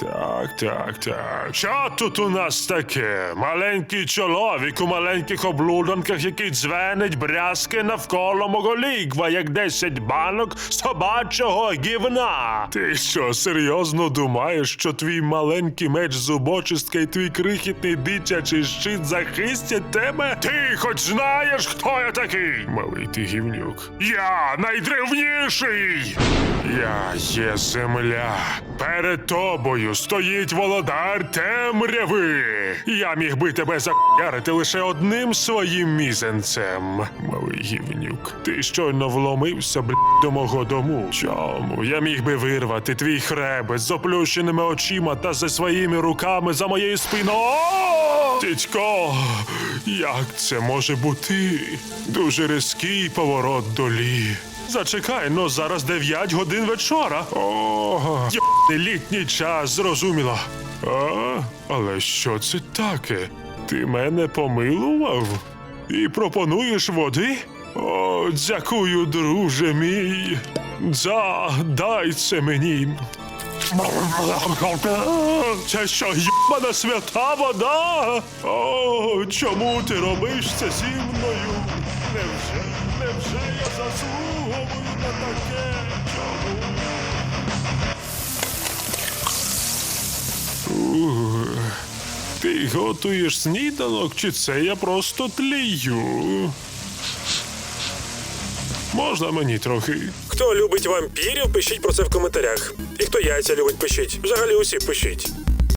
Так, так, так. Що тут у нас таке? Маленький чоловік у маленьких облудонках, який дзвенить брязки навколо мого лігва, як десять банок собачого гівна. Ти що, серйозно думаєш, що твій маленький меч зубочистка і твій крихітний дитячий щит захистять тебе? Ти хоч знаєш, хто я такий? Малий ти гівнюк. Я найдревніший! Я є земля. Перед тобою стоїть володар темряви. Я міг би тебе закарити лише одним своїм мізенцем. Малий гівнюк, ти щойно вломився, бл, до мого дому. Чому? Я міг би вирвати твій хребет з оплющеними очима та за своїми руками за моєю спиною. Тітько, як це може бути? Дуже різкий поворот долі. Зачекай, ну зараз 9 годин вечора. О, єбаний літній час, зрозуміло. А, але що це таке? Ти мене помилував? І пропонуєш води? О, дякую, друже мій. За, дай це мені. Це що, єбана свята вода? О, чому ти робиш це зі мною? Невже, невже заслуговую на таке? Чому? Ти готуєш сніданок, чи це я просто тлію? Можна мені трохи? Хто любить вампірів, пишіть про це в коментарях. І хто яйця любить, пишіть. Взагалі усі пишіть.